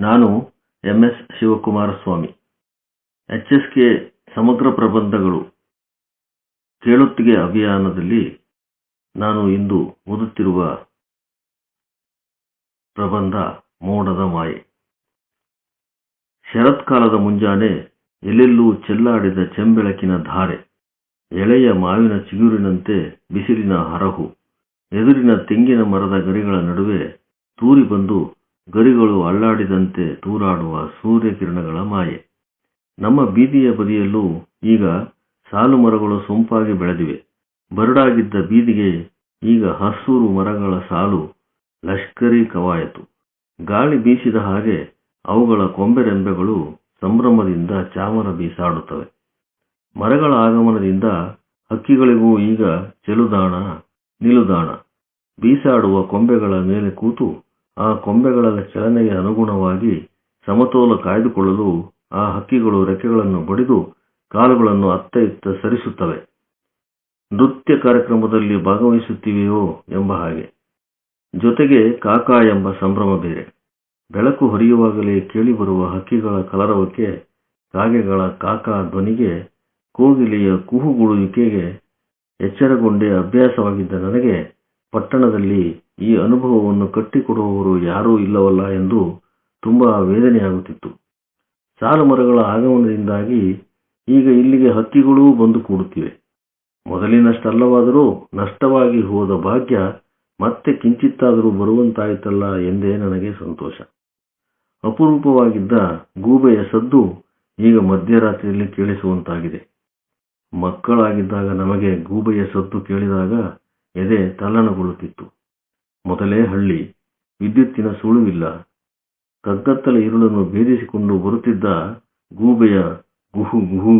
ನಾನು M S Shivakumaraswamy. H S K ಸಮಗ್ರ ಪ್ರಬಂಧಗಳು ಕೇಳುತ್ತಿಗೆ ಅಭಿಯಾನದಲ್ಲಿ ನಾನು ಇಂದು ಓದುತ್ತಿರುವ ಪ್ರಬಂಧ ಮೋಡದ ಮಾಯೆ. ಶರತ್ಕಾಲದ ಮುಂಜಾನೆ ಎಲ್ಲೆಲ್ಲೂ ಚೆಲ್ಲಾಡಿದ ಚೆಂಬೆಳಕಿನ ಧಾರೆ, ಎಳೆಯ ಮಾವಿನ ಚಿಗುರಿನಂತೆ ಬಿಸಿಲಿನ ಹರಹು, ಎದುರಿನ ತೆಂಗಿನ ಮರದ ಗರಿಗಳ ನಡುವೆ ತೂರಿ ಬಂದು ಗರಿಗಳು ಅಲ್ಲಾಡಿದಂತೆ ತೂರಾಡುವ ಸೂರ್ಯಕಿರಣಗಳ ಮಾಯೆ. ನಮ್ಮ ಬೀದಿಯ ಬದಿಯಲ್ಲೂ ಈಗ ಸಾಲು ಮರಗಳು ಸೊಂಪಾಗಿ ಬೆಳೆದಿವೆ. ಬರಡಾಗಿದ್ದ ಬೀದಿಗೆ ಈಗ ಹಸೂರು ಮರಗಳ ಸಾಲು ಲಷ್ಕರಿ ಕವಾಯತು. ಗಾಳಿ ಬೀಸಿದ ಹಾಗೆ ಅವುಗಳ ಕೊಂಬೆರೆಂಬೆಗಳು ಸಂಭ್ರಮದಿಂದ ಚಾಮರ ಬೀಸಾಡುತ್ತವೆ. ಮರಗಳ ಆಗಮನದಿಂದ ಹಕ್ಕಿಗಳಿಗೂ ಈಗ ಚೆಲುದಾಣ, ನಿಲುದಾಣ. ಬೀಸಾಡುವ ಕೊಂಬೆಗಳ ಮೇಲೆ ಕೂತು ಆ ಕೊಂಬೆಗಳ ಚಲನೆಗೆ ಅನುಗುಣವಾಗಿ ಸಮತೋಲ ಕಾಯ್ದುಕೊಳ್ಳಲು ಆ ಹಕ್ಕಿಗಳು ರೆಕ್ಕೆಗಳನ್ನು ಬಡಿದು ಕಾಲುಗಳನ್ನು ಅತ್ತ ಇತ್ತ ಸರಿಸುತ್ತವೆ. ನೃತ್ಯ ಕಾರ್ಯಕ್ರಮದಲ್ಲಿ ಭಾಗವಹಿಸುತ್ತಿವೆಯೋ ಎಂಬ ಹಾಗೆ. ಜೊತೆಗೆ ಕಾಕಾ ಎಂಬ ಸಂಭ್ರಮ ಬೇರೆ. ಬೆಳಕು ಹೊರೆಯುವಾಗಲೇ ಕೇಳಿಬರುವ ಹಕ್ಕಿಗಳ ಕಲರವಕ್ಕೆ ಕಾಗೆಗಳ ಕಾಕಾ ಧ್ವನಿಗೆ ಕೋಗಿಲೆಯ ಕುಹುಗುಳುವಿಕೆಗೆ ಎಚ್ಚರಗೊಂಡೇ ಅಭ್ಯಾಸವಾಗಿದ್ದ ನನಗೆ ಪಟ್ಟಣದಲ್ಲಿ ಈ ಅನುಭವವನ್ನು ಕಟ್ಟಿಕೊಡುವವರು ಯಾರೂ ಇಲ್ಲವಲ್ಲ ಎಂದು ತುಂಬ ವೇದನೆಯಾಗುತ್ತಿತ್ತು. ಸಾಲು ಮರಗಳ ಆಗಮನದಿಂದಾಗಿ ಈಗ ಇಲ್ಲಿಗೆ ಹಕ್ಕಿಗಳೂ ಬಂದು ಕೂಡುತ್ತಿವೆ. ಮೊದಲಿನಷ್ಟಲ್ಲವಾದರೂ ನಷ್ಟವಾಗಿ ಹೋದ ಭಾಗ್ಯ ಮತ್ತೆ ಕಿಂಚಿತ್ತಾದರೂ ಬರುವಂತಾಯಿತಲ್ಲ ಎಂದೇ ನನಗೆ ಸಂತೋಷ. ಅಪರೂಪವಾಗಿದ್ದ ಗೂಬೆಯ ಸದ್ದು ಈಗ ಮಧ್ಯರಾತ್ರಿಯಲ್ಲಿ ಕೇಳಿಸುವಂತಾಗಿದೆ. ಮಕ್ಕಳಾಗಿದ್ದಾಗ ನಮಗೆ ಗೂಬೆಯ ಸದ್ದು ಕೇಳಿದಾಗ ಎದೆ ತಲ್ಲಣಗೊಳ್ಳುತ್ತಿತ್ತು. ಮೊದಲೇ ಹಳ್ಳಿ, ವಿದ್ಯುತ್ತಿನ ಸುಳುವಿಲ್ಲ. ಕಗ್ಗತ್ತಲ ಇರುಳನ್ನು ಭೇದಿಸಿಕೊಂಡು ಬರುತ್ತಿದ್ದ ಗೂಬೆಯ ಗುಹು ಗುಹು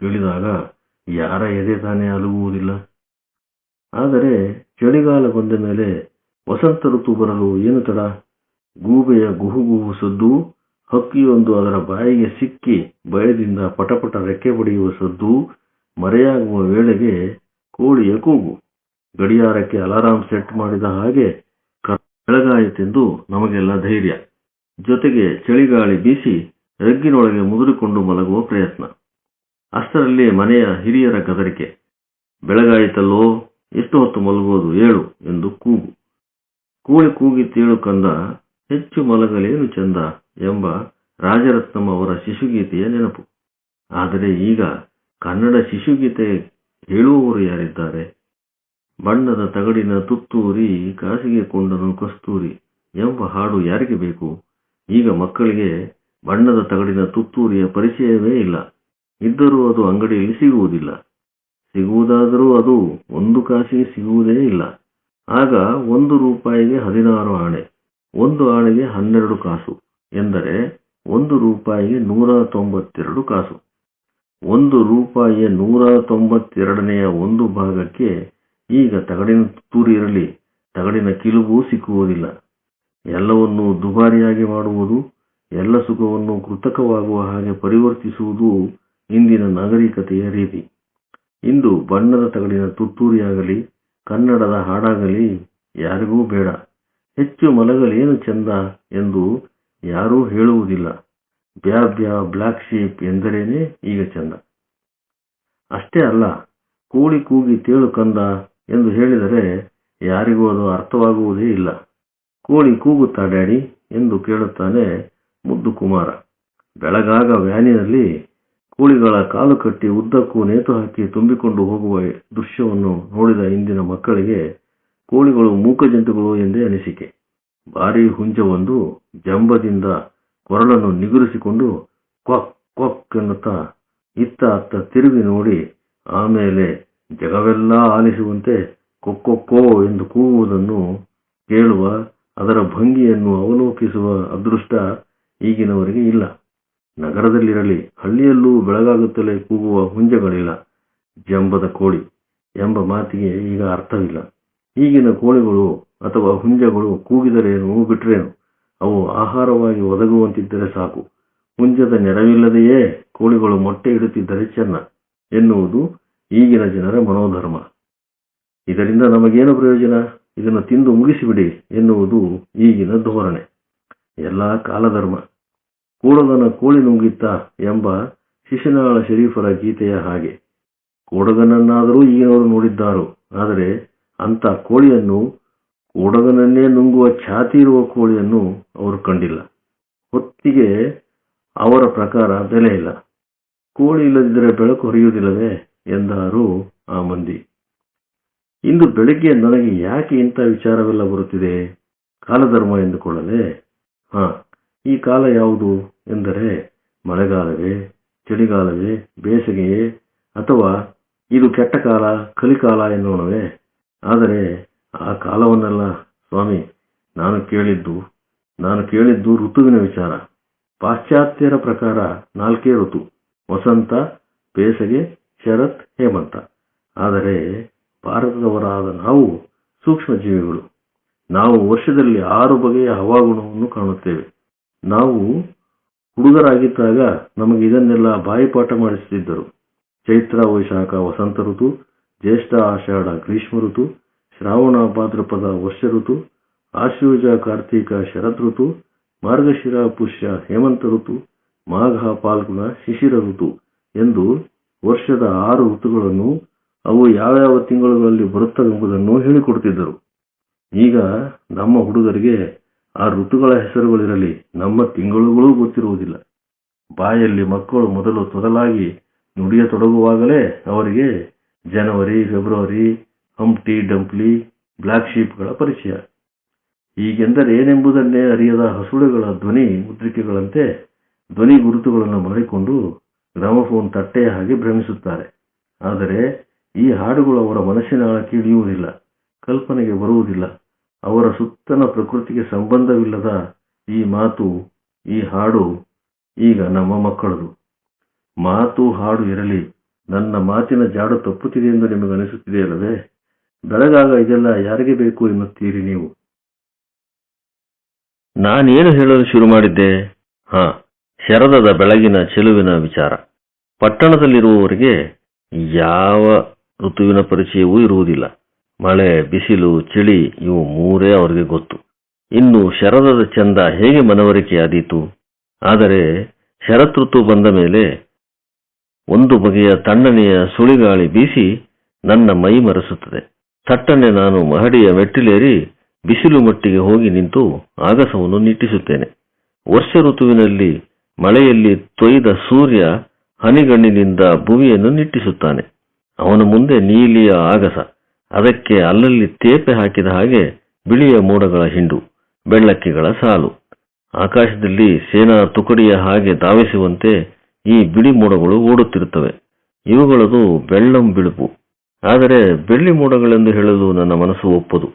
ಕೇಳಿದಾಗ ಯಾರ ಎದೆ ತಾನೇ ಅಲುಗುವುದಿಲ್ಲ. ಆದರೆ ಚಳಿಗಾಲ ಬಂದ ಮೇಲೆ ವಸಂತ ಋತು ಬರಲು ಏನು ತಡ? ಗೂಬೆಯ ಗುಹು ಗುಹು ಸದ್ದು, ಹಕ್ಕಿಯೊಂದು ಅದರ ಬಾಯಿಗೆ ಸಿಕ್ಕಿ ಭಯದಿಂದ ಪಟಪಟ ರೆಕ್ಕೆ ಬಡಿಯುವ ಸದ್ದು, ಮರೆಯಾಗುವ ವೇಳೆಗೆ ಕೋಳಿಯ ಕೂಗು. ಗಡಿಯಾರಕ್ಕೆ ಅಲಾರಾಂ ಸೆಟ್ ಮಾಡಿದ ಹಾಗೆ ಬೆಳಗಾಯಿತೆಂದು ನಮಗೆಲ್ಲ ಧೈರ್ಯ. ಜೊತೆಗೆ ಚಳಿಗಾಳಿ ಬೀಸಿ ರಗ್ಗಿನೊಳಗೆ ಮುದುರಿಕೊಂಡು ಮಲಗುವ ಪ್ರಯತ್ನ. ಅಷ್ಟರಲ್ಲಿ ಮನೆಯ ಹಿರಿಯರ ಗದರಿಕೆ. ಬೆಳಗಾಯಿತಲ್ಲೋ, ಎಷ್ಟು ಹೊತ್ತು ಮಲಗುವುದು ಏಳು ಎಂದು ಕೂಗು. ಕೂಳಿ ಕೂಗಿ ತೇಳು ಕಂದ, ಹೆಚ್ಚು ಮಲಗಲೇನು ಚಂದ ಎಂಬ ರಾಜರತ್ನಂ ಅವರ ಶಿಶುಗೀತೆಯ ನೆನಪು. ಆದರೆ ಈಗ ಕನ್ನಡ ಶಿಶುಗೀತೆ ಹೇಳುವವರು ಯಾರಿದ್ದಾರೆ? ಬಣ್ಣದ ತಗಡಿನ ತುತ್ತೂರಿ ಕಾಸಿಗೆ ಕೊಂಡನು ಕಸ್ತೂರಿ ಎಂಬ ಹಾಡು ಯಾರಿಗೆ ಬೇಕು? ಈಗ ಮಕ್ಕಳಿಗೆ ಬಣ್ಣದ ತಗಡಿನ ತುತ್ತೂರಿಯ ಪರಿಚಯವೇ ಇಲ್ಲ. ಇದ್ದರೂ ಅದು ಅಂಗಡಿಯಲ್ಲಿ ಸಿಗುವುದಿಲ್ಲ. ಸಿಗುವುದಾದರೂ ಅದು ಒಂದು ಕಾಸಿಗೆ ಸಿಗುವುದೇ ಇಲ್ಲ. ಆಗ ಒಂದು ರೂಪಾಯಿಗೆ ಹದಿನಾರು ಆಣೆ, ಒಂದು ಆಣೆಗೆ ಹನ್ನೆರಡು ಕಾಸು ಎಂದರೆ ಒಂದು ರೂಪಾಯಿಗೆ ನೂರ ತೊಂಬತ್ತೆರಡು ಕಾಸು. ಒಂದು ರೂಪಾಯಿಯ ನೂರ ತೊಂಬತ್ತೆರಡನೆಯ ಒಂದು ಭಾಗಕ್ಕೆ ಈಗ ತಗಡಿನ ತುತ್ತೂರಿ ಇರಲಿ, ತಗಡಿನ ಕಿಲುಬು ಸಿಕ್ಕುವುದಿಲ್ಲ. ಎಲ್ಲವನ್ನೂ ದುಬಾರಿಯಾಗಿ ಮಾಡುವುದು, ಎಲ್ಲ ಸುಖವನ್ನು ಕೃತಕವಾಗುವ ಹಾಗೆ ಪರಿವರ್ತಿಸುವುದು ಇಂದಿನ ನಾಗರಿಕತೆಯ ರೀತಿ. ಇಂದು ಬಣ್ಣದ ತಗಡಿನ ತುತ್ತೂರಿಯಾಗಲಿ, ಕನ್ನಡದ ಹಾಡಾಗಲಿ ಯಾರಿಗೂ ಬೇಡ. ಹೆಚ್ಚು ಮಲಗಲೇನು ಚಂದ ಎಂದು ಯಾರೂ ಹೇಳುವುದಿಲ್ಲ. ಬ್ಯಾ ಬ್ಯಾ ಬ್ಲ್ಯಾಕ್ ಶೀಪ್ ಎಂದರೇನೆ ಈಗ ಚಂದ. ಅಷ್ಟೇ ಅಲ್ಲ ಕೋಳಿ ಕೂಗಿ ತೇಳು ಕಂದ ಎಂದು ಹೇಳಿದರೆ ಯಾರಿಗೂ ಅದು ಅರ್ಥವಾಗುವುದೇ ಇಲ್ಲ. ಕೋಳಿ ಕೂಗುತ್ತಾ ಡ್ಯಾಡಿ? ಎಂದು ಕೇಳುತ್ತಾನೆ ಮುದ್ದು ಕುಮಾರ. ಬೆಳಗಾಗ ವ್ಯಾನಿನಲ್ಲಿ ಕೋಳಿಗಳ ಕಾಲು ಕಟ್ಟಿ ಉದ್ದಕ್ಕೂ ನೇತು ಹಾಕಿ ತುಂಬಿಕೊಂಡು ಹೋಗುವ ದೃಶ್ಯವನ್ನು ನೋಡಿದ ಇಂದಿನ ಮಕ್ಕಳಿಗೆ ಕೋಳಿಗಳು ಮೂಕಜಂತುಗಳು ಎಂದೇ ಅನಿಸಿಕೆ. ಭಾರಿ ಹುಂಜವೊಂದು ಜಂಬದಿಂದ ಕೊರಳನ್ನು ನಿಗುರಿಸಿಕೊಂಡು ಕ್ವಕ್ ಕ್ವಕ್ ಎನ್ನುತ್ತಾ ಇತ್ತ ಅತ್ತ ತಿರುಗಿ ನೋಡಿ ಆಮೇಲೆ ಜಗವೆಲ್ಲ ಆಲಿಸುವಂತೆ ಕೊಕ್ಕೊಕ್ಕೋ ಎಂದು ಕೂಗುವುದನ್ನು ಕೇಳುವ ಅದರ ಭಂಗಿಯನ್ನು ಅವಲೋಕಿಸುವ ಅದೃಷ್ಟ ಈಗಿನವರಿಗೆ ಇಲ್ಲ. ನಗರದಲ್ಲಿರಲಿ, ಹಳ್ಳಿಯಲ್ಲೂ ಬೆಳಗಾಗುತ್ತಲೇ ಕೂಗುವ ಹುಂಜಗಳಿಲ್ಲ. ಜಂಬದ ಕೋಳಿ ಎಂಬ ಮಾತಿಗೆ ಈಗ ಅರ್ಥವಿಲ್ಲ. ಈಗಿನ ಕೋಳಿಗಳು ಅಥವಾ ಹುಂಜಗಳು ಕೂಗಿದರೇನು ಬಿಟ್ಟರೇನು ಅವು ಆಹಾರವಾಗಿ ಒದಗುವಂತಿದ್ದರೆ ಸಾಕು. ಹುಂಜದ ನೆರವಿಲ್ಲದೆಯೇ ಕೋಳಿಗಳು ಮೊಟ್ಟೆ ಇಡುತ್ತಿದ್ದರೆ ಚೆನ್ನ ಎನ್ನುವುದು ಈಗಿನ ಜನರ ಮನೋಧರ್ಮ. ಇದರಿಂದ ನಮಗೇನು ಪ್ರಯೋಜನ? ಇದನ್ನು ತಿಂದು ಮುಗಿಸಿಬಿಡಿ ಎನ್ನುವುದು ಈಗಿನ ಧೋರಣೆ. ಎಲ್ಲ ಕಾಲಧರ್ಮ. ಕೂಡದನ ಕೋಳಿ ನುಂಗಿತ್ತ ಎಂಬ ಶಿಶುನಾಳ ಶರೀಫರ ಗೀತೆಯ ಹಾಗೆ. ಕೂಡಗನನ್ನಾದರೂ ಈಗಿನವರು ನೋಡಿದ್ದಾರೋ. ಆದರೆ ಅಂತ ಕೋಳಿಯನ್ನು ಕೂಡಗನನ್ನೇ ನುಂಗುವ ಛಾತಿ ಇರುವ ಕೋಳಿಯನ್ನು ಅವರು ಕಂಡಿಲ್ಲ. ಹೊತ್ತಿಗೆ ಅವರ ಪ್ರಕಾರ ಬೆಲೆ ಇಲ್ಲ. ಕೋಳಿ ಇಲ್ಲದಿದ್ದರೆ ಬೆಳಕು ಹರಿಯುವುದಿಲ್ಲವೇ? ಎಂದಾರು ಆ ಮಂದಿ. ಇಂದು ಬೆಳಿಗ್ಗೆ ನನಗೆ ಯಾಕೆ ಇಂಥ ವಿಚಾರವೆಲ್ಲ ಬರುತ್ತಿದೆ? ಕಾಲಧರ್ಮ ಎಂದುಕೊಳ್ಳಲೆ? ಹಾ, ಈ ಕಾಲ ಯಾವುದು ಎಂದರೆ ಮಳೆಗಾಲವೇ, ಚಳಿಗಾಲವೇ, ಬೇಸಿಗೆಯೇ, ಅಥವಾ ಇದು ಕೆಟ್ಟ ಕಾಲ, ಕಲಿಕಾಲ ಎನ್ನೋಣವೇ ಆದರೆ ಆ ಕಾಲವನ್ನೆಲ್ಲ ಸ್ವಾಮಿ, ನಾನು ಕೇಳಿದ್ದು ನಾನು ಕೇಳಿದ್ದು ಋತುವಿನ ವಿಚಾರ. ಪಾಶ್ಚಾತ್ಯರ ಪ್ರಕಾರ ನಾಲ್ಕೇ ಋತು, ವಸಂತ, ಬೇಸಗೆ ಶರತ್ ಹೇಮಂತ. ಆದರೆ ಭಾರತದವರಾದ ನಾವು ಸೂಕ್ಷ್ಮ ಜೀವಿಗಳು ನಾವು ವರ್ಷದಲ್ಲಿ ಆರು ಬಗೆಯ ಹವಾಗುಣವನ್ನು ಕಾಣುತ್ತೇವೆ. ನಾವು ಹುಡುಗರಾಗಿದ್ದಾಗ ನಮಗೆ ಇದನ್ನೆಲ್ಲ ಬಾಯಿಪಾಠ ಮಾಡಿಸುತ್ತಿದ್ದರು. ಚೈತ್ರ, ವೈಶಾಖ, ವಸಂತ ಋತು, ಜ್ಯೇಷ್ಠ, ಆಷಾಢ, ಗ್ರೀಷ್ಮ ಋತು, ಶ್ರಾವಣ, ಭಾದ್ರಪದ, ವರ್ಷ ಋತು ಆಶ್ವಯುಜ ಕಾರ್ತೀಕ, ಶರತ್ ಋತು, ಮಾರ್ಗಶಿರ, ಪುಷ್ಯ, ಹೇಮಂತ ಋತು, ಮಾಘ ಪಾಲ್ಗುಣ ಶಿಶಿರ ಋತು ಎಂದು ವರ್ಷದ ಆರು ಋತುಗಳನ್ನು ಅವು ಯಾವ್ಯಾವ ತಿಂಗಳುಗಳಲ್ಲಿ ಬರುತ್ತವೆ ಎಂಬುದನ್ನು ಹೇಳಿಕೊಡುತ್ತಿದ್ದರು. ಈಗ ನಮ್ಮ ಹುಡುಗರಿಗೆ ಆ ಋತುಗಳ ಹೆಸರುಗಳಿರಲಿ, ನಮ್ಮ ತಿಂಗಳುಗಳೂ ಗೊತ್ತಿರುವುದಿಲ್ಲ. ಬಾಯಲ್ಲಿ ಮಕ್ಕಳು ಮೊದಲು ತೊದಲಾಗಿ ನುಡಿಯತೊಡಗುವಾಗಲೇ ಅವರಿಗೆ ಜನವರಿ, ಫೆಬ್ರವರಿ, ಹಂಪ್ಟಿ, ಡಂಪ್ಲಿ ಬ್ಲ್ಯಾಕ್ ಶೀಪ್ಗಳ ಪರಿಚಯ. ಏನೆಂಬುದನ್ನೇ ಅರಿಯದ ಹಸುಳೆಗಳ ಧ್ವನಿ ಮುದ್ರಿಕೆಗಳಂತೆ ಧ್ವನಿ ಗುರುತುಗಳನ್ನು ಮಾಡಿಕೊಂಡು ಗ್ರಾಮಫೋನ್ ತಟ್ಟೆಯ ಹಾಗೆ ಭ್ರಮಿಸುತ್ತಾರೆ. ಆದರೆ ಈ ಹಾಡುಗಳು ಅವರ ಮನಸ್ಸಿನ ಆಳಕ್ಕೆ ಇಳಿಯುವುದಿಲ್ಲ, ಕಲ್ಪನೆಗೆ ಬರುವುದಿಲ್ಲ. ಅವರ ಸುತ್ತನ ಪ್ರಕೃತಿಗೆ ಸಂಬಂಧವಿಲ್ಲದ ಈ ಮಾತು, ಈ ಹಾಡು ಈಗ ನಮ್ಮ ಮಕ್ಕಳದು. ಮಾತು ಹಾಡು ಇರಲಿ, ನನ್ನ ಮಾತಿನ ಜಾಡು ತಪ್ಪುತ್ತಿದೆ ಎಂದು ನಿಮಗೆ ಅನಿಸುತ್ತಿದೆಯಲ್ಲವೇ ಬೆಳಗಾಗ ಇದೆಲ್ಲ ಯಾರಿಗೆ ಬೇಕು ಎನ್ನುತ್ತೀರಿ ನೀವು? ನಾನೇನು ಹೇಳಲು ಶುರು ಮಾಡಿದ್ದೆ? ಹಾ. ಶರದದ ಬೆಳಗಿನ ಚೆಲುವಿನ ವಿಚಾರ. ಪಟ್ಟಣದಲ್ಲಿರುವವರಿಗೆ ಯಾವ ಋತುವಿನ ಪರಿಚಯವೂ ಇರುವುದಿಲ್ಲ. ಮಳೆ, ಬಿಸಿಲು, ಚಳಿ ಇವು ಮೂರೇ ಅವರಿಗೆ ಗೊತ್ತು. ಇನ್ನು ಶರದದ ಚಂದ ಹೇಗೆ ಮನವರಿಕೆಯಾದೀತು ಆದರೆ ಶರತ್ ಋತು ಬಂದ ಮೇಲೆ ಒಂದು ಬಗೆಯ ತಣ್ಣನೆಯ ಸುಳಿಗಾಳಿ ಬೀಸಿ ನನ್ನ ಮೈ ಮರೆಸುತ್ತದೆ. ತಟ್ಟನೆ ನಾನು ಮಹಡಿಯ ಮೆಟ್ಟಿಲೇರಿ ಬಿಸಿಲು ಮಟ್ಟಿಗೆ ಹೋಗಿ ನಿಂತು ಆಗಸವನ್ನು ನಿಟ್ಟಿಸುತ್ತೇನೆ. ವರ್ಷ ಋತುವಿನಲ್ಲಿ ಮಳೆಯಲ್ಲಿ ತೊಯ್ದ ಸೂರ್ಯ ಹನಿಗಣ್ಣಿನಿಂದ ಭುವಿಯನ್ನು ನಿಟ್ಟಿಸುತ್ತಾನೆ. ಅವನ ಮುಂದೆ ನೀಲಿಯ ಆಗಸ, ಅದಕ್ಕೆ ಅಲ್ಲಲ್ಲಿ ತೇಪೆ ಹಾಕಿದ ಹಾಗೆ ಬಿಳಿಯ ಮೋಡಗಳ ಹಿಂಡು, ಬೆಳ್ಳಕ್ಕಿಗಳ ಸಾಲು. ಆಕಾಶದಲ್ಲಿ ಸೇನಾ ತುಕಡಿಯ ಹಾಗೆ ಧಾವಿಸುವಂತೆ ಈ ಬಿಳಿ ಮೋಡಗಳು ಓಡುತ್ತಿರುತ್ತವೆ. ಇವುಗಳದು ಬೆಳ್ಳಂ ಬಿಳುಪು. ಆದರೆ ಬೆಳ್ಳಿ ಮೋಡಗಳೆಂದು ಹೇಳಲು ನನ್ನ ಮನಸ್ಸು ಒಪ್ಪದು.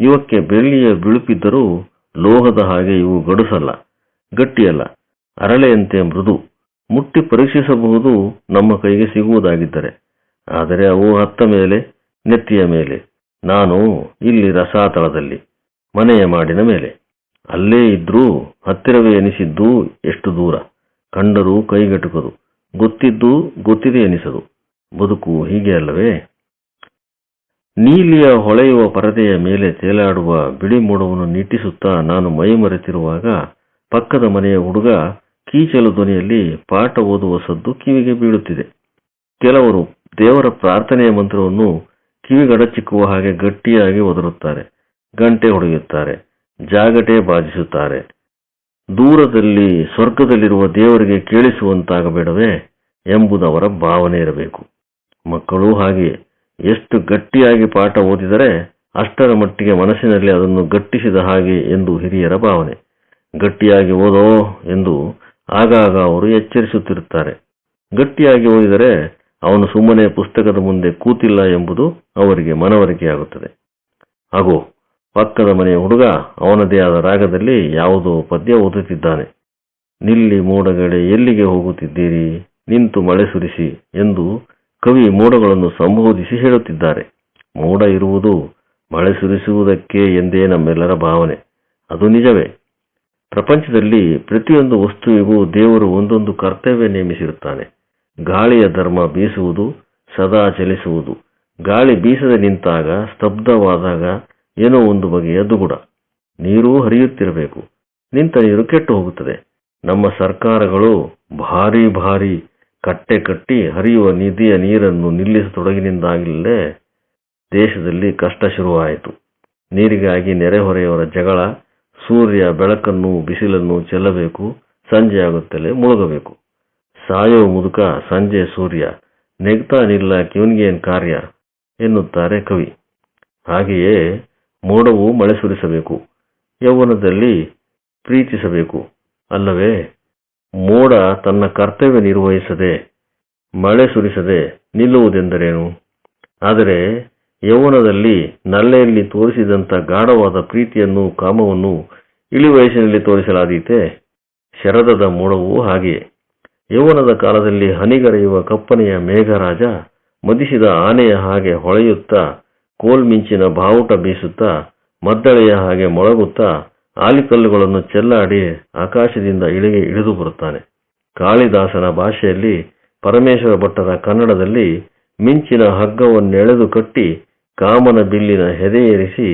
ಇವಕ್ಕೆ ಬೆಳ್ಳಿಯ ಬಿಳುಪಿದ್ದರೂ ಲೋಹದ ಹಾಗೆ ಇವು ಗಡುಸಲ್ಲ, ಗಟ್ಟಿಯಲ್ಲ. ಅರಳೆಯಂತೆ ಮೃದು. ಮುಟ್ಟಿ ಪರೀಕ್ಷಿಸಬಹುದು, ನಮ್ಮ ಕೈಗೆ ಸಿಗುವುದಾಗಿದ್ದರೆ. ಆದರೆ ಅವು ಹತ್ತ ಮೇಲೆ, ನೆತ್ತಿಯ ಮೇಲೆ. ನಾನು ಇಲ್ಲಿ ರಸಾತಳದಲ್ಲಿ, ಮನೆಯ ಮಾಡಿನ ಮೇಲೆ. ಅಲ್ಲೇ ಇದ್ರೂ ಹತ್ತಿರವೇ ಎನಿಸಿದ್ದು ಎಷ್ಟು ದೂರ. ಕಂಡರೂ ಕೈಗೆಟುಕದು. ಗೊತ್ತಿದ್ದು ಗೊತ್ತಿದೆ ಎನಿಸದು. ಬದುಕು ಹೀಗೆ ಅಲ್ಲವೇ? ನೀಲಿಯ ಹೊಳೆಯುವ ಪರದೆಯ ಮೇಲೆ ತೇಲಾಡುವ ಬಿಳಿ ಮೋಡವನ್ನು ನಿಟ್ಟಿಸುತ್ತಾ ನಾನು ಮೈ ಮರೆತಿರುವಾಗ ಪಕ್ಕದ ಮನೆಯ ಹುಡುಗ ಕೀಚಲು ಧ್ವನಿಯಲ್ಲಿ ಪಾಠ ಓದುವ ಸದ್ದು ಕಿವಿಗೆ ಬೀಳುತ್ತಿದೆ. ಕೆಲವರು ದೇವರ ಪ್ರಾರ್ಥನೆಯ ಮಂತ್ರವನ್ನು ಕಿವಿಗಡಚಿಕ್ಕುವ ಹಾಗೆ ಗಟ್ಟಿಯಾಗಿ ಒದರುತ್ತಾರೆ. ಗಂಟೆ ಹೊಡೆಯುತ್ತಾರೆ. ಜಾಗಟೆ ಬಾಜಿಸುತ್ತಾರೆ. ದೂರದಲ್ಲಿ, ಸ್ವರ್ಗದಲ್ಲಿರುವ ದೇವರಿಗೆ ಕೇಳಿಸುವಂತಾಗಬೇಡವೇ ಎಂಬುದವರ ಭಾವನೆ ಇರಬೇಕು. ಮಕ್ಕಳು ಹಾಗೆಯೇ, ಎಷ್ಟು ಗಟ್ಟಿಯಾಗಿ ಪಾಠ ಓದಿದರೆ ಅಷ್ಟರ ಮಟ್ಟಿಗೆ ಮನಸ್ಸಿನಲ್ಲಿ ಅದನ್ನು ಗಟ್ಟಿಸಿದ ಹಾಗೆ ಎಂದು ಹಿರಿಯರ ಭಾವನೆ. ಗಟ್ಟಿಯಾಗಿ ಓದೋ ಎಂದು ಆಗಾಗ ಅವರು ಎಚ್ಚರಿಸುತ್ತಿರುತ್ತಾರೆ. ಗಟ್ಟಿಯಾಗಿ ಓದಿದರೆ ಅವನು ಸುಮ್ಮನೆ ಪುಸ್ತಕದ ಮುಂದೆ ಕೂತಿಲ್ಲ ಎಂಬುದು ಅವರಿಗೆ ಮನವರಿಕೆಯಾಗುತ್ತದೆ. ಹಾಗೂ ಪಕ್ಕದ ಮನೆಯ ಹುಡುಗ ಅವನದೇ ಆದ ರಾಗದಲ್ಲಿ ಯಾವುದೋ ಪದ್ಯ ಓದುತ್ತಿದ್ದಾನೆ. ನಿಲ್ಲಿ ಮೋಡಗಡೆ ಎಲ್ಲಿಗೆ ಹೋಗುತ್ತಿದ್ದೀರಿ? ನಿಂತು ಮಳೆ ಸುರಿಸಿ ಎಂದು ಕವಿ ಮೋಡಗಳನ್ನು ಸಂಬೋಧಿಸಿ ಹೇಳುತ್ತಿದ್ದಾರೆ. ಮೋಡ ಇರುವುದು ಮಳೆ ಸುರಿಸುವುದಕ್ಕೆ ಎಂದೇ ನಮ್ಮೆಲ್ಲರ ಭಾವನೆ. ಅದು ನಿಜವೇ? ಪ್ರಪಂಚದಲ್ಲಿ ಪ್ರತಿಯೊಂದು ವಸ್ತುವಿಗೂ ದೇವರು ಒಂದೊಂದು ಕರ್ತವ್ಯ ನೇಮಿಸಿರುತ್ತಾನೆ. ಗಾಳಿಯ ಧರ್ಮ ಬೀಸುವುದು, ಸದಾ ಚಲಿಸುವುದು. ಗಾಳಿ ಬೀಸದೆ ನಿಂತಾಗ, ಸ್ತಬ್ಧವಾದಾಗ ಏನೋ ಒಂದು ಬಗೆಯ ದುಗುಡ. ನೀರೂ ಹರಿಯುತ್ತಿರಬೇಕು. ನಿಂತ ನೀರು ಕೆಟ್ಟು ಹೋಗುತ್ತದೆ. ನಮ್ಮ ಸರ್ಕಾರಗಳು ಭಾರಿ ಭಾರಿ ಕಟ್ಟೆ ಕಟ್ಟಿ ಹರಿಯುವ ನಿಧಿಯ ನೀರನ್ನು ನಿಲ್ಲಿಸತೊಡಗಿನಿಂದಾಗಲೇ ದೇಶದಲ್ಲಿ ಕಷ್ಟ ಶುರುವಾಯಿತು. ನೀರಿಗಾಗಿ ನೆರೆಹೊರೆಯವರ ಜಗಳ ಸೂರ್ಯ ಬೆಳಕನ್ನು, ಬಿಸಿಲನ್ನು ಚೆಲ್ಲಬೇಕು, ಸಂಜೆ ಆಗುತ್ತಲೇ ಮುಳುಗಬೇಕು. ಸಾಯೋ ಮುದುಕ, ಸಂಜೆ ಸೂರ್ಯ, ನೆಗ್ತಾ ನಿಲ್ಲ ಕಿವನ್ಗೇನ್ ಕಾರ್ಯ, ಎನ್ನುತ್ತಾರೆ ಕವಿ. ಹಾಗೆಯೇ ಮೋಡವು ಮಳೆ ಸುರಿಸಬೇಕು, ಯೌವನದಲ್ಲಿ ಪ್ರೀತಿಸಬೇಕು. ಅಲ್ಲವೇ, ಮೋಡ ತನ್ನ ಕರ್ತವ್ಯ ನಿರ್ವಹಿಸದೆ, ಮಳೆ ಸುರಿಸದೆ ನಿಲ್ಲುವುದೆಂದರೇನು? ಆದರೆ ಯೌವನದಲ್ಲಿ ನಲ್ಲೆಯಲ್ಲಿ ತೋರಿಸಿದಂಥ ಗಾಢವಾದ ಪ್ರೀತಿಯನ್ನು, ಕಾಮವನ್ನು ಇಳಿ ವಯಸ್ಸಿನಲ್ಲಿ ತೋರಿಸಲಾದೀತೆ. ಶರದದ ಮೋಡವೂ ಹಾಗೆಯೇ ಯೌವನದ ಕಾಲದಲ್ಲಿ ಹನಿಗರೆಯುವ ಕಪ್ಪನೆಯ ಮೇಘರಾಜ ಮದಿಸಿದ ಆನೆಯ ಹಾಗೆ ಹೊಳೆಯುತ್ತಾ ಕೋಲ್ಮಿಂಚಿನ ಬಾವುಟ ಬೀಸುತ್ತಾ, ಮದ್ದಳೆಯ ಹಾಗೆ ಮೊಳಗುತ್ತಾ, ಆಲಿಕಲ್ಲುಗಳನ್ನು ಚೆಲ್ಲಾಡಿ ಆಕಾಶದಿಂದ ಇಳಿಗೆ ಇಳಿದು ಬರುತ್ತಾನೆ. ಕಾಳಿದಾಸನ ಭಾಷೆಯಲ್ಲಿ ಪರಮೇಶ್ವರ ಭಟ್ಟರ ಕನ್ನಡದಲ್ಲಿ ಮಿಂಚಿನ ಹಗ್ಗವನ್ನೆಳೆದು ಕಟ್ಟಿ ಕಾಮನ ಬಿಲ್ಲಿನ ಹೆದೆಯೇರಿಸಿ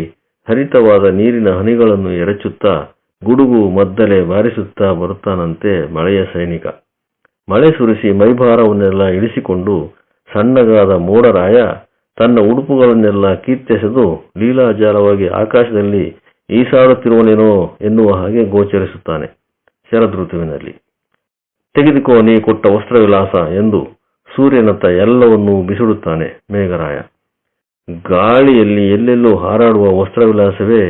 ಹರಿತವಾದ ನೀರಿನ ಹನಿಗಳನ್ನು ಎರಚುತ್ತಾ ಗುಡುಗು ಮದ್ದಲೆ ಬಾರಿಸುತ್ತಾ ಬರುತ್ತಾನಂತೆ ಮಳೆಯ ಸೈನಿಕ. ಮಳೆ ಸುರಿಸಿ ಮೈಭಾರವನ್ನೆಲ್ಲ ಇಳಿಸಿಕೊಂಡು ಸಣ್ಣಗಾದ ಮೋಡರಾಯ ತನ್ನ ಉಡುಪುಗಳನ್ನೆಲ್ಲ ಕೀರ್ತೆಸೆದು ಲೀಲಾಜಾಲವಾಗಿ ಆಕಾಶದಲ್ಲಿ ಈಸಾಡುತ್ತಿರುವನೇನೋ ಎನ್ನುವ ಹಾಗೆ ಗೋಚರಿಸುತ್ತಾನೆ ಶರದ್ ಋತುವಿನಲ್ಲಿ ತೆಗೆದುಕೋ ನೀ ಕೊಟ್ಟ ವಸ್ತ್ರವಿಲಾಸ ಎಂದು ಸೂರ್ಯನತ್ತ ಎಲ್ಲವನ್ನೂ ಬಿಸಿಡುತ್ತಾನೆ ಮೇಘರಾಯ. ಗಾಳಿಯಲ್ಲಿ ಎಲ್ಲೆಲ್ಲೂ ಹಾರಾಡುವ ವಸ್ತ್ರವಿಲಾಸವೇ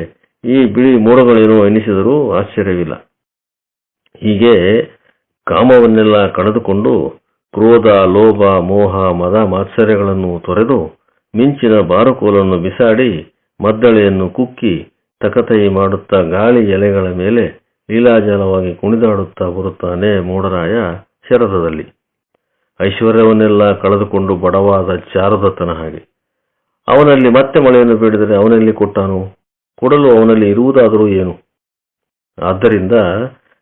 ಈ ಬಿಳಿ ಮೋಡಗಳೇನೋ ಎನಿಸಿದರೂ ಆಶ್ಚರ್ಯವಿಲ್ಲ. ಹೀಗೆ ಕಾಮವನ್ನೆಲ್ಲ ಕಳೆದುಕೊಂಡು ಕ್ರೋಧ, ಲೋಭ, ಮೋಹ, ಮದ ಮಾತ್ಸರ್ಯಗಳನ್ನು ತೊರೆದು ಮಿಂಚಿನ ಬಾರುಕೋಲನ್ನು ಬಿಸಾಡಿ ಮದ್ದಳೆಯನ್ನು ಕುಕ್ಕಿ ತಕತೈ ಮಾಡುತ್ತಾ ಗಾಳಿ ಎಲೆಗಳ ಮೇಲೆ ಲೀಲಾಜಲವಾಗಿ ಕುಣಿದಾಡುತ್ತಾ ಬರುತ್ತಾನೆ ಮೋಡರಾಯ ಶರದದಲ್ಲಿ ಐಶ್ವರ್ಯವನ್ನೆಲ್ಲ ಕಳೆದುಕೊಂಡು ಬಡವಾದ ಚಾರುದತ್ತನ ಹಾಗೆ. ಅವನಲ್ಲಿ ಮತ್ತೆ ಮಳೆಯನ್ನು ಬೇಡಿದರೆ ಅವನಲ್ಲಿ ಕೊಟ್ಟಾನು? ಕೊಡಲು ಅವನಲ್ಲಿ ಇರುವುದಾದರೂ ಏನು? ಆದ್ದರಿಂದ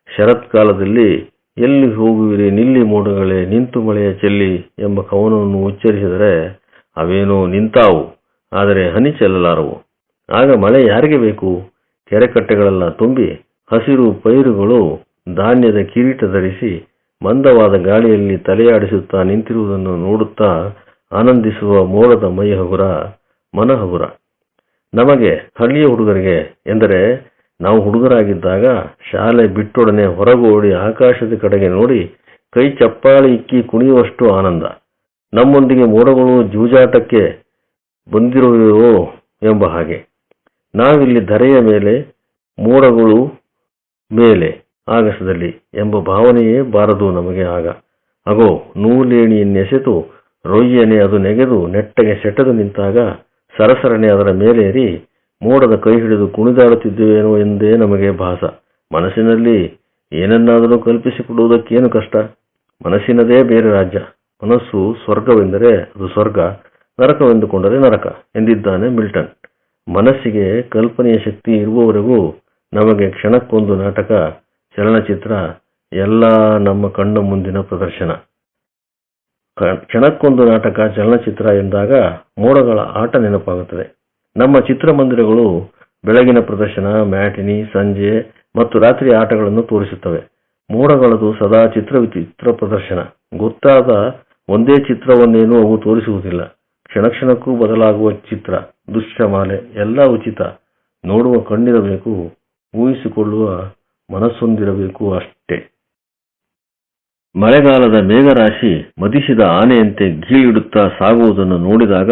ಶರತ್ಕಾಲದಲ್ಲಿ ಎಲ್ಲಿ ಹೋಗುವಿರಿ, ನಿಲ್ಲಿ ಮೋಡಗಳೇ, ನಿಂತು ಮಳೆಯ ಚೆಲ್ಲಿ ಎಂಬ ಕವನವನ್ನು ಉಚ್ಚರಿಸಿದರೆ ಅವೇನೋ ನಿಂತಾವು, ಆದರೆ ಹನಿ ಚೆಲ್ಲಲಾರವು. ಆಗ ಮಳೆ ಯಾರಿಗೆ ಬೇಕು? ಕೆರೆಕಟ್ಟೆಗಳೆಲ್ಲ, ತುಂಬಿ ಹಸಿರು ಪೈರುಗಳು ಧಾನ್ಯದ ಕಿರೀಟ ಧರಿಸಿ ಮಂದವಾದ ಗಾಳಿಯಲ್ಲಿ ತಲೆಯಾಡಿಸುತ್ತಾ ನಿಂತಿರುವುದನ್ನು ನೋಡುತ್ತಾ ಆನಂದಿಸುವ ಮೋಡದ ಮೈ ಹಗುರ ಮನ ಹಗುರ ನಮಗೆ ಹಳ್ಳಿಯ ಹುಡುಗರಿಗೆ ಎಂದರೆ, ನಾವು ಹುಡುಗರಾಗಿದ್ದಾಗ ಶಾಲೆ ಬಿಟ್ಟೊಡನೆ ಹೊರಗೋಡಿ ಆಕಾಶದ ಕಡೆಗೆ ನೋಡಿ ಕೈ ಚಪ್ಪಾಳಿ ಇಕ್ಕಿ ಕುಣಿಯುವಷ್ಟು ಆನಂದ. ನಮ್ಮೊಂದಿಗೆ ಮೋಡಗಳು ಜೂಜಾಟಕ್ಕೆ ಬಂದಿರುವೆಯೋ ಎಂಬ ಹಾಗೆ. ನಾವಿಲ್ಲಿ ಧರೆಯ ಮೇಲೆ, ಮೋಡಗಳು ಮೇಲೆ ಆಗಸದಲ್ಲಿ ಎಂಬ ಭಾವನೆಯೇ ಬಾರದು ನಮಗೆ ಆಗ. ಅಗೋ ನೂಲೇಣಿಯನ್ನೆಸೆದು ರೊಯ್ಯನೆ ಅದು ನೆಗೆದು ನೆಟ್ಟಗೆ ಸೆಟೆದು ನಿಂತಾಗ ಸರಸರನೆ ಅದರ ಮೇಲೇರಿ ಮೋಡದ ಕೈ ಹಿಡಿದು ಕುಣಿದಾಡುತ್ತಿದ್ದೇವೇನೋ ಎಂದೇ ನಮಗೆ ಭಾಸ. ಮನಸ್ಸಿನಲ್ಲಿ ಏನನ್ನಾದರೂ ಕಲ್ಪಿಸಿಕೊಡುವುದಕ್ಕೇನು ಕಷ್ಟ? ಮನಸ್ಸಿನದೇ ಬೇರೆ ರಾಜ್ಯ. ಮನಸ್ಸು ಸ್ವರ್ಗವೆಂದರೆ ಅದು ಸ್ವರ್ಗ, ನರಕವೆಂದುಕೊಂಡರೆ ನರಕ ಎಂದಿದ್ದಾನೆ ಮಿಲ್ಟನ್. ಮನಸ್ಸಿಗೆ ಕಲ್ಪನೆಯ ಶಕ್ತಿ ಇರುವವರೆಗೂ ನಮಗೆ ಕ್ಷಣಕ್ಕೊಂದು ನಾಟಕ, ಚಲನಚಿತ್ರ, ಎಲ್ಲ ನಮ್ಮ ಕಣ್ಣ ಮುಂದಿನ ಪ್ರದರ್ಶನ. ಕ್ಷಣಕ್ಕೊಂದು ನಾಟಕ ಚಲನಚಿತ್ರ ಎಂದಾಗ ಮೋಡಗಳ ಆಟ ನೆನಪಾಗುತ್ತದೆ. ನಮ್ಮ ಚಿತ್ರಮಂದಿರಗಳು ಬೆಳಗಿನ ಪ್ರದರ್ಶನ, ಮ್ಯಾಟಿನಿ, ಸಂಜೆ ಮತ್ತು ರಾತ್ರಿ ಆಟಗಳನ್ನು ತೋರಿಸುತ್ತವೆ. ಮೋಡಗಳದು ಸದಾ ಚಿತ್ರ ಚಿತ್ರ ಪ್ರದರ್ಶನ. ಗೊತ್ತಾದ ಒಂದೇ ಚಿತ್ರವನ್ನೇನು ಅವು ತೋರಿಸುವುದಿಲ್ಲ. ಕ್ಷಣಕ್ಷಣಕ್ಕೂ ಬದಲಾಗುವ ಚಿತ್ರ, ದುಶ್ಯಮಾಲೆ, ಎಲ್ಲ ಉಚಿತ. ನೋಡುವ ಕಣ್ಣಿರಬೇಕು, ಊಹಿಸಿಕೊಳ್ಳುವ ಮನಸ್ಸೊಂದಿರಬೇಕು ಅಷ್ಟೇ. ಮಳೆಗಾಲದ ಮೇಘರಾಶಿ ಮದಿಸಿದ ಆನೆಯಂತೆ ಗೀಳಿಡುತ್ತಾ ಸಾಗುವುದನ್ನು ನೋಡಿದಾಗ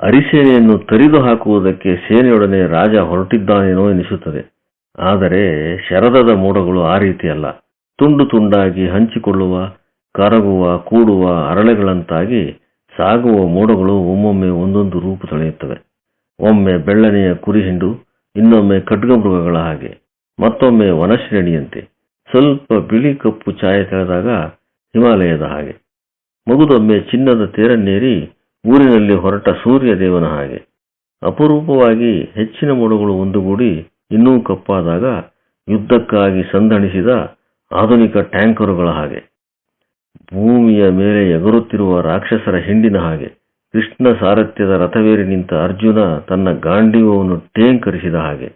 ಅರಿಸೇನೆಯನ್ನು ತರಿದು ಹಾಕುವುದಕ್ಕೆ ಸೇನೆಯೊಡನೆ ರಾಜ ಹೊರಟಿದ್ದಾನೇನೋ ಎನಿಸುತ್ತದೆ. ಆದರೆ ಶರದದ ಮೋಡಗಳು ಆ ರೀತಿಯಲ್ಲ. ತುಂಡು ತುಂಡಾಗಿ ಹಂಚಿಕೊಳ್ಳುವ, ಕರಗುವ, ಕೂಡುವ ಅರಳೆಗಳಂತಾಗಿ ಸಾಗುವ ಮೋಡಗಳು ಒಮ್ಮೊಮ್ಮೆ ಒಂದೊಂದು ರೂಪ ತಳೆಯುತ್ತವೆ. ಒಮ್ಮೆ ಬೆಳ್ಳನೆಯ ಕುರಿಹಿಂಡು ಇನ್ನೊಮ್ಮೆ ಖಡ್ಗಮೃಗಗಳ ಹಾಗೆ. ಮತ್ತೊಮ್ಮೆ ವನಶ್ರೇಣಿಯಂತೆ. ಸ್ವಲ್ಪ ಬಿಳಿ ಕಪ್ಪು ಛಾಯೆ ತೆಳೆದಾಗ ಹಿಮಾಲಯದ ಹಾಗೆ. ಮಗುದೊಮ್ಮೆ ಚಿನ್ನದ ತೇರನ್ನೇರಿ ಊರಿನಲ್ಲಿ ಹೊರಟ ಸೂರ್ಯ ದೇವನ ಹಾಗೆ. ಅಪರೂಪವಾಗಿ ಹೆಚ್ಚಿನ ಮೋಡಗಳು ಒಂದುಗೂಡಿ ಇನ್ನೂ ಕಪ್ಪಾದಾಗ ಯುದ್ಧಕ್ಕಾಗಿ ಸಂದಣಿಸಿದ ಆಧುನಿಕ ಟ್ಯಾಂಕರುಗಳ ಹಾಗೆ. ಭೂಮಿಯ ಮೇಲೆ ಎಗರುತ್ತಿರುವ ರಾಕ್ಷಸರ ಹಿಂಡಿನ ಹಾಗೆ. ಕೃಷ್ಣ ಸಾರಥ್ಯದ ರಥವೇರಿ ನಿಂತ ಅರ್ಜುನ ತನ್ನ ಗಾಂಡೀವವನ್ನು ಟೇಂಕರಿಸಿದ ಹಾಗೆ.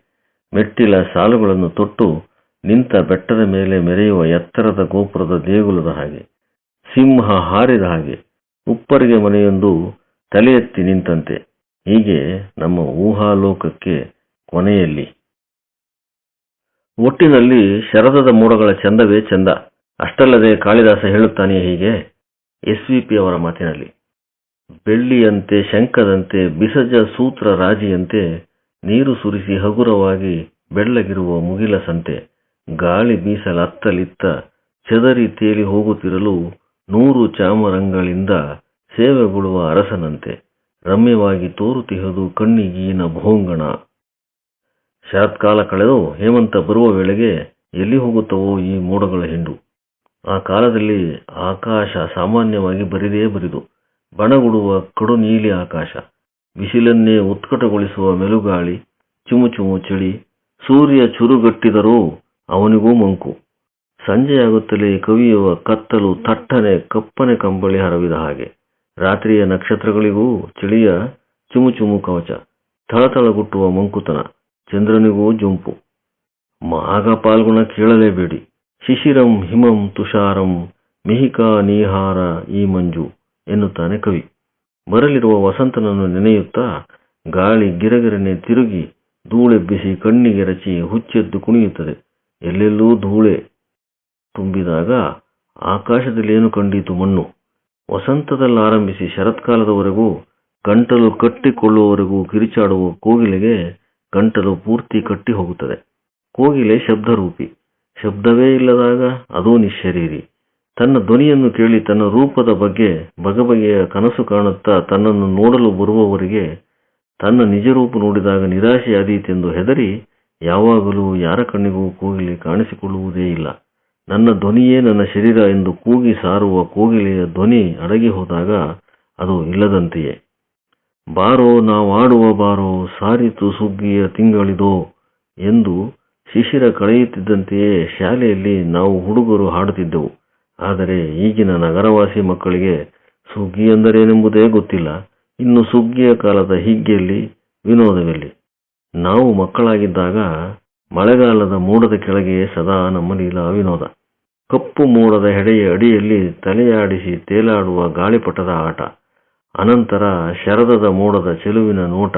ಮೆಟ್ಟಿಲ ಸಾಲುಗಳನ್ನು ತೊಟ್ಟು ನಿಂತ ಬೆಟ್ಟದ ಮೇಲೆ ಮೆರೆಯುವ ಎತ್ತರದ ಗೋಪುರದ ದೇಗುಲದ ಹಾಗೆ, ಸಿಂಹ ಹಾರಿದ ಹಾಗೆ, ಉಪ್ಪರಿಗೆ ಮನೆಯೊಂದು ತಲೆ ಎತ್ತಿ ನಿಂತಂತೆ. ಹೀಗೆ ನಮ್ಮ ಊಹಾಲೋಕಕ್ಕೆ ಕೊನೆಯಲ್ಲಿ. ಒಟ್ಟಿನಲ್ಲಿ ಶರದದ ಮೋಡಗಳ ಚಂದವೇ ಚಂದ. ಅಷ್ಟಲ್ಲದೆ ಕಾಳಿದಾಸ ಹೇಳುತ್ತಾನೆ ಹೀಗೆ? ಎಸ್ ವಿ ಪಿ ಅವರ ಮಾತಿನಲ್ಲಿ. ಬೆಳ್ಳಿಯಂತೆ ಶಂಕದಂತೆ ಬಿಸಜ ಸೂತ್ರ ರಾಜಿಯಂತೆ, ನೀರು ಸುರಿಸಿ ಹಗುರವಾಗಿ ಬೆಳ್ಳಗಿರುವ ಮುಗಿಲ ಸಂತೆ. ಗಾಳಿ ಬೀಸಲತ್ತಲಿತ್ತ ಚದರಿ ತೇಲಿ ಹೋಗುತ್ತಿರಲು ನೂರು ಚಾಮರಂಗಳಿಂದ ಸೇವೆಗೊಳ್ಳುವ ಅರಸನಂತೆ ರಮ್ಯವಾಗಿ ತೋರುತಿಹದು ಕಣ್ಣಿಗೀನ ಭೋಂಗಣ. ಶರತ್ಕಾಲ ಕಳೆದು ಹೇಮಂತ ಬರುವ ವೇಳೆಗೆ ಎಲ್ಲಿ ಹೋಗುತ್ತವೋ ಈ ಮೋಡಗಳ ಹಿಂಡು. ಆ ಕಾಲದಲ್ಲಿ ಆಕಾಶ ಸಾಮಾನ್ಯವಾಗಿ ಬರಿದೇ ಬರಿದು ಬಣಗುಡುವ ಕಡು ನೀಲಿ ಆಕಾಶ, ಬಿಸಿಲನ್ನೇ ಉತ್ಕಟಗೊಳಿಸುವ ಮೆಲುಗಾಳಿ ಚುಮು ಚುಮು ಚಳಿ, ಸೂರ್ಯ ಚುರುಗಟ್ಟಿದರೂ ಅವನಿಗೂ ಮಂಕು. ಸಂಜೆಯಾಗುತ್ತಲೇ ಕವಿಯುವ ಕತ್ತಲು ತಟ್ಟನೆ ಕಪ್ಪನೆ ಕಂಬಳಿ ಹರವಿದ ಹಾಗೆ. ರಾತ್ರಿಯ ನಕ್ಷತ್ರಗಳಿಗೂ ಚಳಿಯ ಚುಮು ಚುಮು ಕವಚ. ಥಳಥಳಗುಟ್ಟುವ ಮಂಕುತನ. ಚಂದ್ರನಿಗೂ ಜುಂಪು. ಮಾಘ ಪಾಲ್ಗುಣ ಕೇಳಲೇಬೇಡಿ. ಶಿಶಿರಂ, ಹಿಮಂ, ತುಷಾರಂ, ಮಿಹಿಕಾ, ನೀಹಾರ, ಈ ಮಂಜು ಎನ್ನುತ್ತಾನೆ ಕವಿ. ಬರಲಿರುವ ವಸಂತನನ್ನು ನೆನೆಯುತ್ತಾ ಗಾಳಿ ಗಿರಗಿರನೆ ತಿರುಗಿ ಧೂಳೆಬ್ಬಿಸಿ ಕಣ್ಣಿಗೆ ರಚಿ ಹುಚ್ಚೆದ್ದು ಕುಣಿಯುತ್ತದೆ. ಎಲ್ಲೆಲ್ಲೂ ಧೂಳೆ ತುಂಬಿದಾಗ ಆಕಾಶದಲ್ಲಿ ಏನು ಕಂಡೀತು ಮಣ್ಣು? ವಸಂತದಲ್ಲಾರಂಭಿಸಿ ಶರತ್ಕಾಲದವರೆಗೂ ಗಂಟಲು ಕಟ್ಟಿಕೊಳ್ಳುವವರೆಗೂ ಕಿರಿಚಾಡುವ ಕೋಗಿಲೆಗೆ ಕಂಟಲು ಪೂರ್ತಿ ಕಟ್ಟಿ ಹೋಗುತ್ತದೆ. ಕೋಗಿಲೆ ಶಬ್ದರೂಪಿ. ಶಬ್ದವೇ ಇಲ್ಲದಾಗ ಅದೂ ನಿಶ್ಶರೀರಿ ತನ್ನ ಧ್ವನಿಯನ್ನು ಕೇಳಿ ತನ್ನ ರೂಪದ ಬಗ್ಗೆ ಬಗೆಬಗೆಯ ಕನಸು ಕಾಣುತ್ತಾ ತನ್ನನ್ನು ನೋಡಲು ಬರುವವರಿಗೆ ತನ್ನ ನಿಜರೂಪ ನೋಡಿದಾಗ ನಿರಾಶೆಯಾದೀತೆಂದು ಹೆದರಿ ಯಾವಾಗಲೂ ಯಾರ ಕಣ್ಣಿಗೂ ಕೋಗಿಲೆ ಕಾಣಿಸಿಕೊಳ್ಳುವುದೇ ಇಲ್ಲ. ನನ್ನ ಧ್ವನಿಯೇ ನನ್ನ ಶರೀರ ಎಂದು ಕೂಗಿ ಸಾರುವ ಕೋಗಿಲೆಯ ಧ್ವನಿ ಅಡಗಿ ಹೋದಾಗ ಅದು ಇಲ್ಲದಂತೆಯೇ. ಬಾರೋ, ನಾವಾಡುವ ಬಾರೋ, ಸಾರಿತು ಸುಗ್ಗಿಯ ತಿಂಗಳಿದೋ ಎಂದು ಶಿಶಿರ ಕಳೆಯುತ್ತಿದ್ದಂತೆಯೇ ಶಾಲೆಯಲ್ಲಿ ನಾವು ಹುಡುಗರು ಹಾಡುತ್ತಿದ್ದೆವು. ಆದರೆ ಈಗಿನ ನಗರವಾಸಿ ಮಕ್ಕಳಿಗೆ ಸುಗ್ಗಿ ಎಂದರೇನೆಂಬುದೇ ಗೊತ್ತಿಲ್ಲ. ಇನ್ನು ಸುಗ್ಗಿಯ ಕಾಲದ ಹಿಗ್ಗೆಯಲ್ಲಿ ವಿನೋದವೆಲ್ಲಿ. ನಾವು ಮಕ್ಕಳಾಗಿದ್ದಾಗ ಮಳೆಗಾಲದ ಮೋಡದ ಕೆಳಗೆ ಸದಾ ನಮ್ಮ ನೀಲ ವಿನೋದ ಕಪ್ಪು ಮೋಡದ ಹೆಡೆಯ ಅಡಿಯಲ್ಲಿ ತಲೆಯಾಡಿಸಿ ತೇಲಾಡುವ ಗಾಳಿಪಟದ ಆಟ. ಅನಂತರ ಶರದದ ಮೋಡದ ಚೆಲುವಿನ ನೋಟ,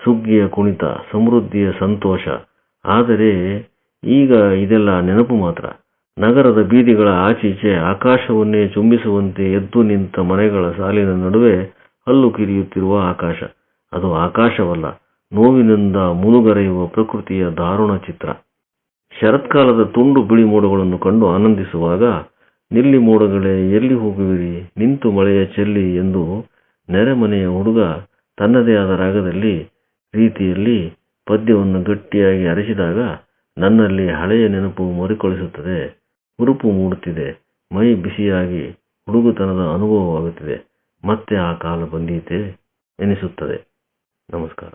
ಸುಗ್ಗಿಯ ಕುಣಿತ, ಸಮೃದ್ಧಿಯ ಸಂತೋಷ. ಆದರೆ ಈಗ ಇದೆಲ್ಲ ನೆನಪು ಮಾತ್ರ. ನಗರದ ಬೀದಿಗಳ ಆಚೀಚೆ ಆಕಾಶವನ್ನೇ ಚುಂಬಿಸುವಂತೆ ಎದ್ದು ನಿಂತ ಮನೆಗಳ ಸಾಲಿನ ನಡುವೆ ಹಲ್ಲು ಕಿರಿಯುತ್ತಿರುವ ಆಕಾಶ. ಅದು ಆಕಾಶವಲ್ಲ ನೋವಿನಿಂದ ಮುಳುಗರೆಯುವ ಪ್ರಕೃತಿಯ ದಾರುಣ ಚಿತ್ರ. ಶರತ್ಕಾಲದ ತುಂಡು ಬಿಳಿ ಮೋಡಗಳನ್ನು ಕಂಡು ಆನಂದಿಸುವಾಗ, ನಿಲ್ಲಿ ಮೋಡಗಳೇ, ಎಲ್ಲಿ ಹೋಗುವಿರಿ? ನಿಂತು ಮಳೆಯ ಚೆಲ್ಲಿ ಎಂದು ನೆರೆಮನೆಯ ಹುಡುಗ ತನ್ನದೇ ಆದ ರಾಗದಲ್ಲಿ, ರೀತಿಯಲ್ಲಿ ಪದ್ಯವನ್ನು ಗಟ್ಟಿಯಾಗಿ ಅರಸಿದಾಗ ನನ್ನಲ್ಲಿ ಹಳೆಯ ನೆನಪು ಮರುಕಳಿಸುತ್ತದೆ, ಹುರುಪು ಮೂಡುತ್ತಿದೆ, ಮೈ ಬಿಸಿಯಾಗಿ ಹುಡುಗುತನದ ಅನುಭವವಾಗುತ್ತಿದೆ, ಮತ್ತೆ ಆ ಕಾಲ ಬಂದೀತೆ ಎನಿಸುತ್ತದೆ. ನಮಸ್ಕಾರ.